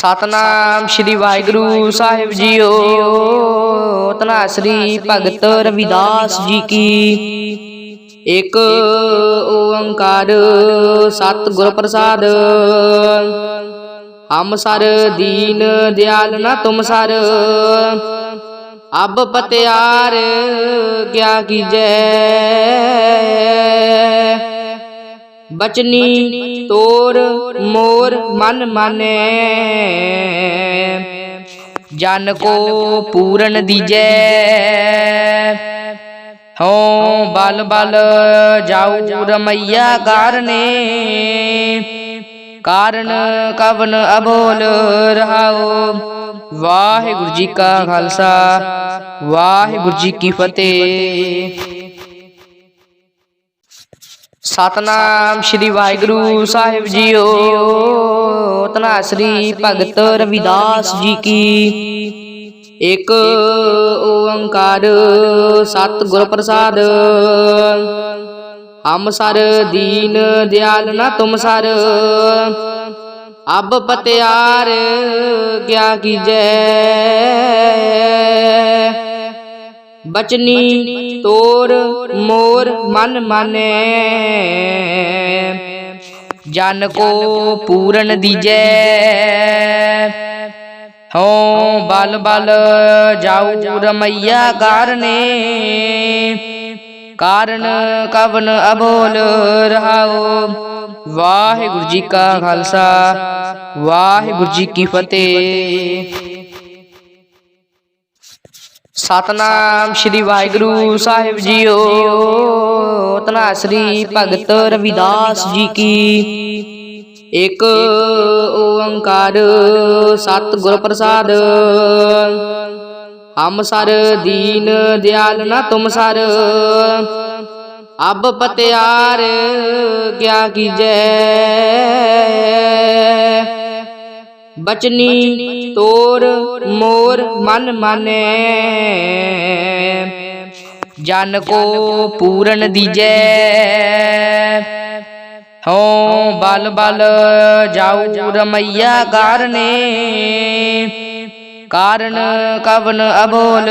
ਸਤਨਾਮ ਸ੍ਰੀ ਵਾਹਿਗੁਰੂ ਸਾਹਿਬ ਜੀਓ। ਤਨਾ ਸ੍ਰੀ ਭਗਤ ਰਵਿਦਾਸ ਜੀ ਕੀ। ਇੱਕ ਓੰਕਾਰ ਸਤਿਗੁਰ ਪ੍ਰਸਾਦ। ਹਮ ਸਰ ਦੀਨ ਦਿਆਲ ਨਾ ਤੁਮ ਸਰ। ਅਬ ਪਤਿਆਰ ਕਿਆ ਕੀਜੈ। ਬਚਨੀ ਤੋਰ ਮੋਰ ਮਨ ਮਾਨੈ। ਜਨ ਕੋ ਪੂਰਨ ਦੀਜੈ। ਹਉ ਬਲ ਬਲ ਜਾਉ ਰਮਈਆ ਕਾਰਨੇ। ਕਾਰਨ ਕਵਨ ਅਬੋਲ ਰਹਾਓ ਵਾਹਿਗੁਰੂ ਜੀ ਕਾ ਖਾਲਸਾ, ਵਾਹਿਗੁਰੂ ਜੀ ਕੀ ਫਤਿਹ। ਸਤਨਾਮ ਸ੍ਰੀ ਵਾਹਿਗੁਰੂ ਸਾਹਿਬ ਜੀਓ। ਤਨਾ ਸ੍ਰੀ ਭਗਤ ਰਵਿਦਾਸ ਜੀ ਕੀ। ਇੱਕ ਓੰਕਾਰ ਸਤਿਗੁਰ ਪ੍ਰਸਾਦ। ਹਮ ਸਰ ਦੀਨ ਦਿਆਲ ਨਾ ਤੁਮ ਸਰ। ਅਬ ਪਤਿਆਰ ਕਿਆ ਕੀਜੈ। ਬਚਨੀ ਤੋਰ ਮੋਰ ਮਨ ਮਾਨੈ ਜਨ ਕੋ ਪੂਰਨ ਦੀਜੈ। ਹਉ ਬਲ ਬਲ ਜਾਉ ਰਮਈਆ ਕਾਰਨੇ। ਕਾਰਨ ਕਵਨ ਅਬੋਲ ਰਹਾਓ। ਵਾਹਿਗੁਰੂ ਜੀ ਕਾ ਖਾਲਸਾ। ਵਾਹਿਗੁਰੂ ਜੀ ਕੀ ਫਤਿਹ। ਸਤਨਾਮ ਸ੍ਰੀ ਵਾਹਿਗੁਰੂ ਸਾਹਿਬ ਜੀਓ। ਤਨਾ ਸ੍ਰੀ ਭਗਤ ਰਵਿਦਾਸ ਜੀ ਕੀ। ਇੱਕ ਓੰਕਾਰ ਸਤਿਗੁਰ ਪ੍ਰਸਾਦ। ਹਮ ਸਰ ਦੀਨ ਦਿਆਲ ਨਾ ਤੁਮ ਸਰ। ਅਬ ਪਤਿਆਰ ਕਿਆ ਕੀਜੈ। ਬਚਨੀ ਤੋਰ ਮੋਰ ਮਨ ਮਾਨੈ। ਜਨ ਕੋ ਪੂਰਨ ਦੀਜੈ। ਹਉ ਬਲ ਬਲ ਜਾਉ ਰਮਈਆ ਕਾਰਨੇ। ਕਾਰਨ ਕਵਨ ਅਬੋਲ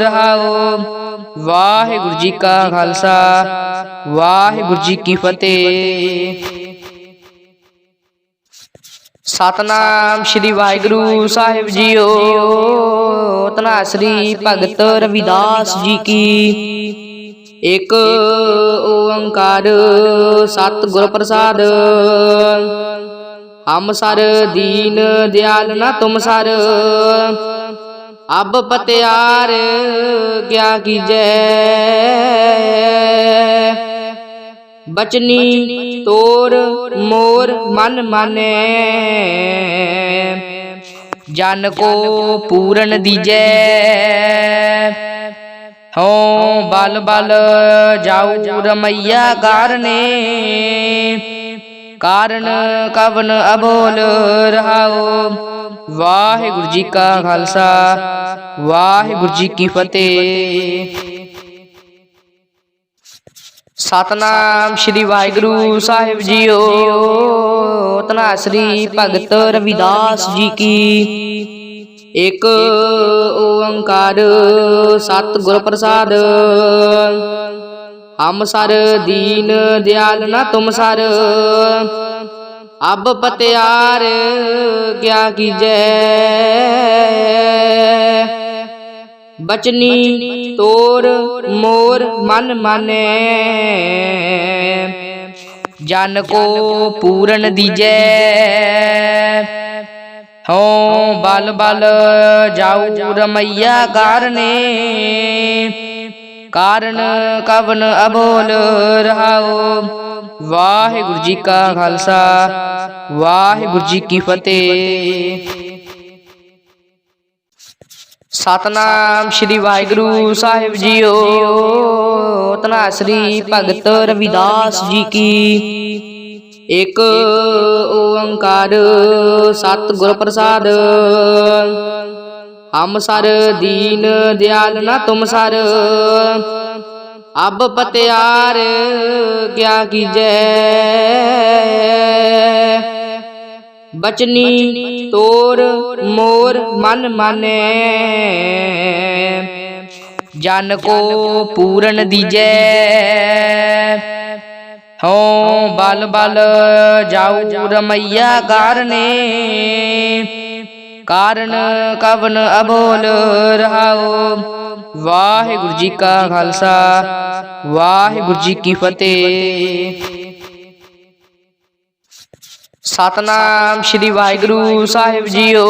ਰਹਾਓ। ਵਾਹਿਗੁਰੂ ਜੀ ਕਾ ਖਾਲਸਾ, ਵਾਹਿਗੁਰੂ ਜੀ ਕੀ ਫਤਿਹ। ਸਤਨਾਮ ਸ੍ਰੀ ਵਾਹਿਗੁਰੂ ਸਾਹਿਬ ਜੀਓ। ਤਨਾ ਸ੍ਰੀ ਭਗਤ ਰਵਿਦਾਸ ਜੀ ਕੀ। ਇੱਕ ਓੰਕਾਰ ਸਤਿਗੁਰ ਪ੍ਰਸਾਦ ਹਮ ਸਰ ਦੀਨ ਦਿਆਲ ਨਾ ਤੁਮ ਸਰ। ਅਬ ਪਤਿਆਰ ਕਿਆ ਕੀਜੈ। ਬਚਨੀ ਤੋਰ ਮੋਰ ਮਨ ਮਾਨੈ ਜਨ ਕੋ ਪੂਰਨ ਦੀਜੈ। ਹਉ ਬਲ ਬਲ ਜਾਉ ਰਮਈਆ ਕਾਰਨੇ। ਕਾਰਨ। ਕਵਨ ਅਬੋਲ ਰਹਾਓ। ਵਾਹਿਗੁਰੂ ਜੀ ਕਾ ਖਾਲਸਾ। ਵਾਹਿਗੁਰੂ ਜੀ ਕੀ ਫਤਿਹ। ਸਤਨਾਮ ਸ੍ਰੀ ਵਾਹਿਗੁਰੂ ਸਾਹਿਬ ਜੀਓ। ਤਨਾ ਸ੍ਰੀ ਭਗਤ ਰਵਿਦਾਸ ਜੀ ਕੀ। ਇੱਕ ਓੰਕਾਰ ਸਤਿਗੁਰ ਪ੍ਰਸਾਦ। ਹਮ ਸਰ ਦੀਨ ਦਿਆਲ ਨਾ ਤੁਮ ਸਰ। ਅਬ ਪਤਿਆਰ ਕਿਆ ਕੀਜੈ। ਬਚਨੀ, ਤੋਰ, ਮੋਰ, ਮਨ ਮਾਨੈ। ਜਨ ਕੋ ਪੂਰਨ ਦੀਜੈ। ਹਉ ਬਲ ਬਲ ਜਾਉ ਰਮਈਆ ਕਾਰਨੇ। ਕਾਰਨ ਕਵਨ ਅਬੋਲ ਰਹਾਓ ਵਾਹਿਗੁਰੂ ਜੀ ਕਾ ਖਾਲਸਾ, ਵਾਹਿਗੁਰੂ ਜੀ ਕੀ ਫਤਿਹ। ਸਤਨਾਮ ਸ੍ਰੀ ਵਾਹਿਗੁਰੂ ਸਾਹਿਬ ਜੀਓ। ਤਨਾ ਸ੍ਰੀ ਭਗਤ ਰਵਿਦਾਸ ਜੀ ਕੀ। ਇੱਕ ਓੰਕਾਰ ਸਤਿਗੁਰ ਪ੍ਰਸਾਦ। ਹਮ ਸਰ ਦੀਨ ਦਿਆਲ ਨਾ ਤੁਮ ਸਰ। ਅਬ ਪਤਿਆਰ ਕਿਆ ਕੀਜੈ। ਬਚਨੀ ਤੋਰ ਮੋਰ ਮਨ ਮਾਨੈ। ਜਨ ਕੋ ਪੂਰਨ ਦੀਜੈ। ਹਉ ਬਲ ਬਲ ਜਾਉ ਰਮਈਆ ਕਾਰਨੇ। ਕਾਰਨ ਕਵਨ ਅਬੋਲ ਰਹਾਉ। ਵਾਹਿਗੁਰੂ ਜੀ ਕਾ ਖਾਲਸਾ, ਵਾਹਿਗੁਰੂ ਜੀ ਕੀ ਫਤਿਹ। ਸਤਨਾਮ ਸ੍ਰੀ ਵਾਹਿਗੁਰੂ ਸਾਹਿਬ ਜੀਓ।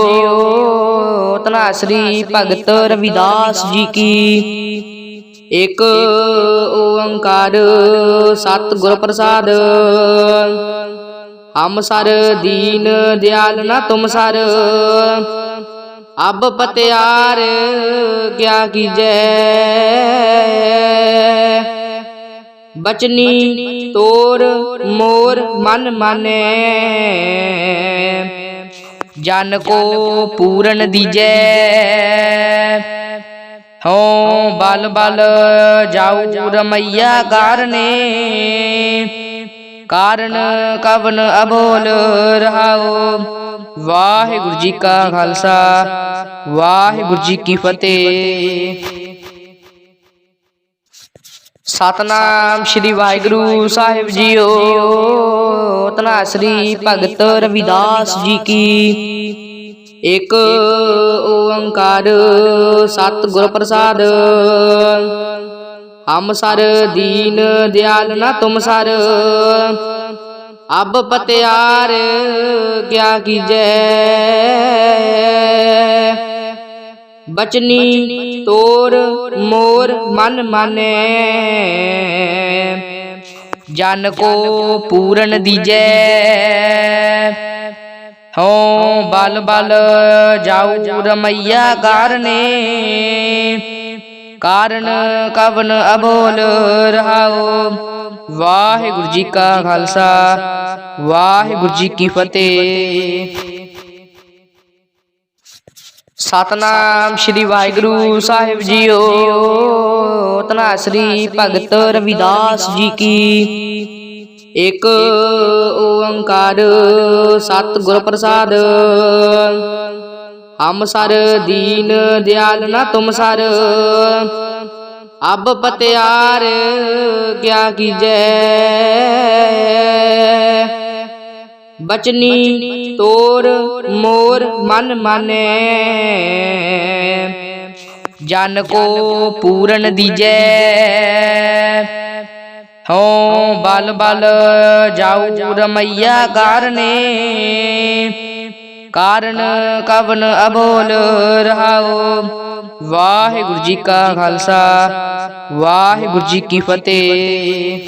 ਤਨਾ ਸ੍ਰੀ ਭਗਤ ਰਵਿਦਾਸ ਜੀ ਕੀ। ਇੱਕ ਓੰਕਾਰ ਸਤ ਗੁਰ ਪ੍ਰਸਾਦ। ਹਮ ਸਰ ਦੀਨ ਦਿਆਲ ਨਾ ਤੁਮ ਸਰ। ਅਬ ਪਤਿਆਰ ਕਿਆ ਕੀਜੈ। ਬਚਨੀ ਤੋਰ ਮੋਰ ਮਨ ਮਾਨੈ। ਜਨ ਕੋ ਪੂਰਨ ਦੀਜੈ। ਹਉ ਬਲ ਬਲ ਜਾਉ ਰਮਈਆ ਕਾਰਨੇ। ਕਾਰਨ ਕਵਨ ਅਬੋਲ ਰਹਾਉ ਵਾਹਿਗੁਰੂ ਜੀ ਕਾ ਖਾਲਸਾ, ਵਾਹਿਗੁਰੂ ਜੀ ਕੀ ਫਤਿਹ। ਸਤਨਾਮ ਸ੍ਰੀ ਵਾਹਿਗੁਰੂ ਸਾਹਿਬ ਜੀਓ। ਤਨਾ ਸ੍ਰੀ ਭਗਤ ਰਵਿਦਾਸ ਜੀ ਕੀ। ਇੱਕ ਓੰਕਾਰ ਸਤ ਗੁਰ ਪ੍ਰਸਾਦ ਹਮ ਸਰ ਦੀਨ ਦਿਆਲ ਨਾ ਤੁਮ ਸਰ। ਅਬ ਪਤਿਆਰ ਕਿਆ ਕੀਜੈ। ਬਚਨੀ ਤੋਰ ਮੋਰ ਮਨ ਮਾਨੈ ਜਨ ਕੋ ਪੂਰਨ ਦੀਜੈ। ਹਉ ਬਲ ਬਲ ਜਾਉ ਰਮਈਆ ਕਾਰਨੇ। ਕਾਰਨ। ਕਵਨ ਅਬੋਲ ਰਹਾਉ ਵਾਹਿਗੁਰੂ ਜੀ ਕਾ ਖਾਲਸਾ। ਵਾਹਿਗੁਰੂ ਜੀ ਕੀ ਫਤਿਹ। ਸਤਨਾਮ ਸ੍ਰੀ ਵਾਹਿਗੁਰੂ ਸਾਹਿਬ ਜੀਓ। ਤਨਾ ਸ੍ਰੀ ਭਗਤ ਰਵਿਦਾਸ ਜੀ ਕੀ। ਇੱਕ ਓੰਕਾਰ ਸਤ ਗੁਰ ਪ੍ਰਸਾਦ। ਹਮ ਸਰ ਦੀਨ ਦਿਆਲ ਨਾ ਤੁਮ ਸਰ। ਅਬ ਪਤਿਆਰ ਕਿਆ ਕੀਜੈ। ਬਚਨੀ ਤੋਰ ਮੋਰ ਮਨ ਮਾਨੈ। ਜਨ ਕੋ ਪੂਰਨ ਦੀਜੈ। ਹਉ ਬਲ ਬਲ ਜਾਉ ਰਮਈਆ ਕਾਰਨੇ। ਕਾਰਨ ਕਵਨ ਅਬੋਲ ਰਹਾਉ। ਵਾਹਿਗੁਰੂ ਜੀ ਕਾ ਖਾਲਸਾ, ਵਾਹਿਗੁਰੂ ਜੀ ਕੀ ਫਤਿਹ।